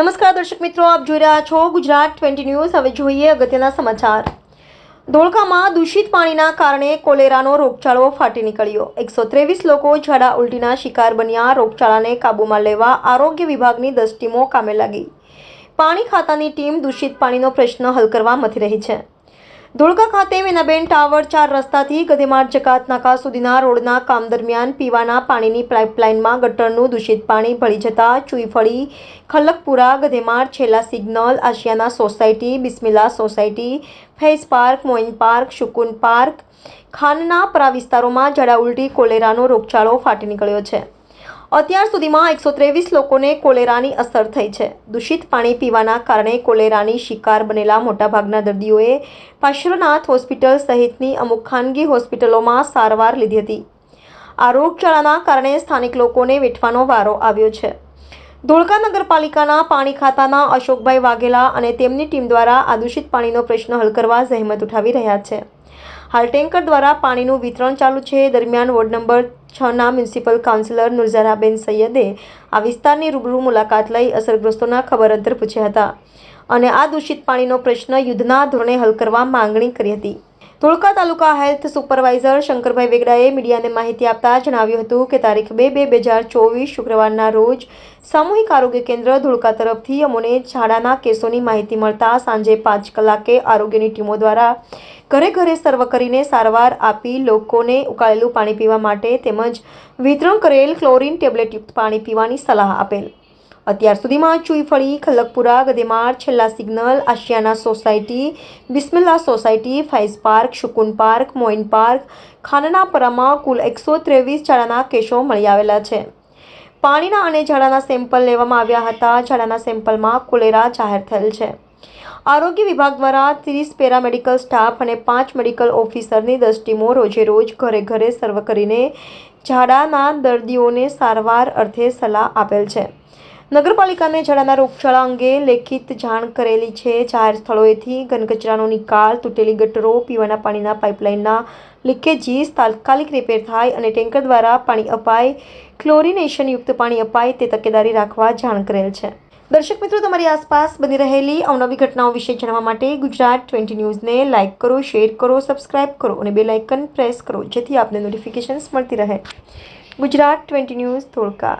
નમસ્કાર દર્શક મિત્રો, આપ જોઈ રહ્યા છો ગુજરાત ટ્વેન્ટી ન્યૂઝ. હવે જોઈએ અગત્યના સમાચાર. ધોળકામાં દૂષિત પાણીના કારણે કોલેરાનો રોગચાળો ફાટી નીકળ્યો. એકસો ત્રેવીસ લોકો ઝાડા ઉલટીના શિકાર બન્યા. રોગચાળાને કાબૂમાં લેવા આરોગ્ય વિભાગની દસ ટીમો કામે લાગી. પાણી ખાતાની ટીમ દૂષિત પાણીનો પ્રશ્ન હલ કરવા મથી રહી છે. ધોળકા ખાતે મીનાબેન ટાવર ચાર રસ્તાથી ગધેમાર જકાત નાકા સુધીના રોડના કામ દરમિયાન પીવાના પાણીની પાઇપલાઇનમાં ગટરનું દૂષિત પાણી ભળી જતા ચુઈફળી ખલકપુરા ગધેમાર છેલ્લા signal Ashiyana society Bismilla society Faiz park, Moin park, Shukun park, ખાનના પરા વિસ્તારોમાં જડાઉલટી ઉલટી કોલેરાનો રોગચાળો ફાટી નીકળ્યો છે. અત્યાર સુધીમાં એકસો ત્રેવીસ લોકોને કોલેરાની અસર થઈ છે. દૂષિત પાણી પીવાના કારણે કોલેરાની શિકાર બનેલા મોટાભાગના દર્દીઓએ પાર્શ્વનાથ હોસ્પિટલ સહિતની અમુક ખાનગી હોસ્પિટલોમાં સારવાર લીધી હતી. આ રોગચાળાના કારણે સ્થાનિક લોકોને વેઠવાનો વારો આવ્યો છે. ધોળકા નગરપાલિકાના પાણી ખાતાના અશોકભાઈ વાઘેલા અને તેમની ટીમ દ્વારા આ દૂષિત પાણીનો પ્રશ્ન હલ કરવા જહેમત ઉઠાવી રહ્યા છે. હાલ ટેન્કર દ્વારા પાણીનું વિતરણ ચાલુ છે. દરમિયાન વોર્ડ નંબર છના મ્યુનિસિપલ કાઉન્સિલર નુરઝરાબેન સૈયદે આ વિસ્તારની રૂબરૂ મુલાકાત લઈ અસરગ્રસ્તોના ખબર અંતર પૂછ્યા હતા અને આ દૂષિત પાણીનો પ્રશ્ન યુદ્ધના ધોરણે હલ કરવા માંગણી કરી હતી. ધોળકા તાલુકા હેલ્થ સુપરવાઇઝર શંકરભાઈ વેગડાએ મીડિયાને માહિતી આપતા જણાવ્યું હતું કે તારીખ બે બે બે હજાર ચોવીસ શુક્રવારના રોજ સામૂહિક આરોગ્ય કેન્દ્ર ધોળકા તરફથી અમોને ઝાડાના કેસોની માહિતી મળતા સાંજે પાંચ કલાકે આરોગ્યની ટીમો દ્વારા ઘરે ઘરે સર્વ કરીને સારવાર આપી લોકોને ઉકાળેલું પાણી પીવા માટે તેમજ વિતરણ કરેલ ક્લોરીન ટેબ્લેટયુક્ત પાણી પીવાની સલાહ આપેલ. અત્યાર સુધીમાં ચુઈફળી ખલકપુરા, ગદેમાર, છેલ્લા signal, Ashiyana society, Bismillah society, Faiz park, Shukun park, Moin park ખાનનાપરામાં કુલ એકસો ત્રેવીસ ઝાડાના કેસો મળી આવેલા છે. પાણીના અને ઝાડાના સેમ્પલ લેવામાં આવ્યા હતા. ઝાડાના સેમ્પલમાં કોલેરા જાહેર થયેલ છે. આરોગ્ય વિભાગ દ્વારા ત્રીસ પેરામેડિકલ સ્ટાફ અને પાંચ મેડિકલ ઓફિસરની દસ ટીમો રોજે રોજ ઘરે ઘરે સર્વ કરીને ઝાડાના દર્દીઓને સારવાર અર્થે સલાહ આપેલ છે. નગરપાલિકાને જળાના રોગચાળા અંગે લેખિત જાણ કરેલી છે. જાહેર સ્થળોએથી ઘનકચરાનો નિકાલ, તૂટેલી ગટરો, પીવાના પાણીના પાઇપલાઇનના લીકેજીસ, તાત્કાલિક રિપેર થાય અને ટેન્કર દ્વારા પાણી અપાય, ક્લોરિનેશનયુક્ત પાણી અપાય તે તકેદારી રાખવા જાણ કરેલ છે. દર્શક મિત્રો, તમારી આસપાસ બની રહેલી અવનવી ઘટનાઓ વિશે જાણવા માટે ગુજરાત ટ્વેન્ટી ન્યૂઝને લાઇક કરો, શેર કરો, સબસ્ક્રાઇબ કરો અને બે લાઇકન પ્રેસ કરો, જેથી આપને નોટિફિકેશન્સ મળતી રહે. Gujarat twenty news Dholka.